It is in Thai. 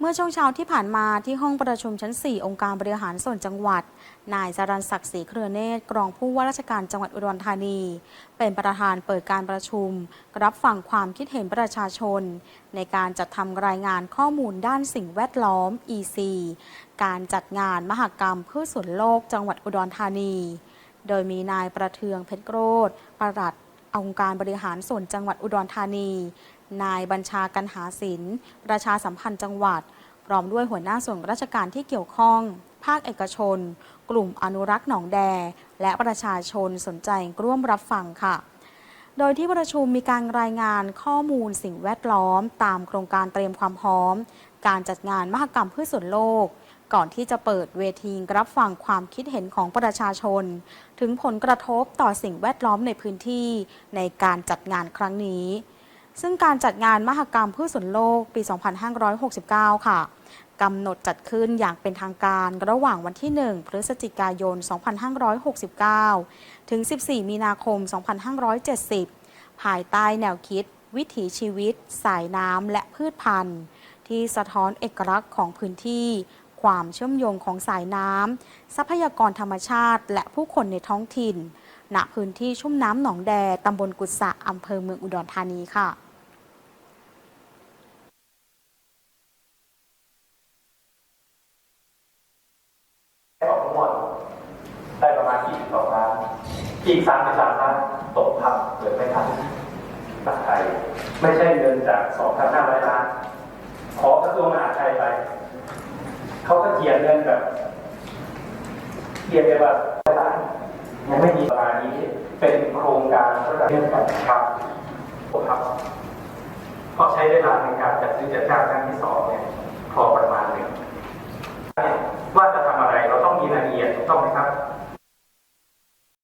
เมื่อช่วงเช้าที่ผ่านมาที่ห้องประชุมชั้น 4 องค์การบริหารส่วนจังหวัด นายจรันศักดิ์ศรีเครือเนตรกรองผู้ว่าราชการจังหวัดอุดรธานี เป็นประธานเปิดการประชุม รับฟังความคิดเห็นประชาชน ในการจัดทำรายงานข้อมูลด้านสิ่งแวดล้อม EC การจัดงานมหกรรมพืชสวนโลกจังหวัดอุดรธานี โดยมีนายประเทืองเพชรโรธประหลัดองค์การบริหารส่วนจังหวัดอุดรธานี นายบัญชากันหาศิลป์ประชาสัมพันธ์จังหวัด พร้อมด้วยหัวหน้าส่วนราชการที่เกี่ยวข้อง ภาคเอกชน กลุ่มอนุรักษ์หนองแด และประชาชนสนใจร่วมรับฟังค่ะ โดยที่ประชุมมีการรายงานข้อมูลสิ่งแวดล้อม ตามโครงการเตรียมความพร้อม การจัดงานมหกรรมพืชสวนโลกก่อนที่จะเปิดเวทีรับฟังความคิดเห็นของประชาชน ถึงผลกระทบต่อสิ่งแวดล้อมในพื้นที่ในการจัดงานครั้งนี้ ซึ่งการจัดงานมหกรรมพืชสวนโลกปี 2569 ค่ะกำหนดจัดขึ้นอย่างเป็นทางการระหว่างวันที่ 1 พฤศจิกายน 2569 ถึง 14 มีนาคม 2570 ภายใต้แนวคิด วิถีชีวิต สายน้ำและพืชพันธุ์ ที่สะท้อนเอกลักษณ์ของพื้นที่ ความเชื่อมโยงของสายน้ำ ทรัพยากรธรรมชาติ และผู้คนในท้องถิ่น ณ พื้นที่ชุ่มน้ำหนองแด ตำบลกุศะอำเภอเมืองอุดรธานีค่ะ ออกทั้งหมดได้ประมาณ 22ล้านอีก33ล้านตกทับเกิดไม่ทันตัดไทย ไม่ใช่เงินจาก2,500ล้าน ขอกระทรวงมหาดไทยไป เขาก็เขียนเงินแบบเขียนไปแบบล้านยังไม่มีประมาณนี้ เป็นโครงการระดับเรื่องการครับผมครับเพราะใช้เวลาในการจัดซื้อจัดจ้างครั้งที่สองเนี่ยพอประมาณหนึ่ง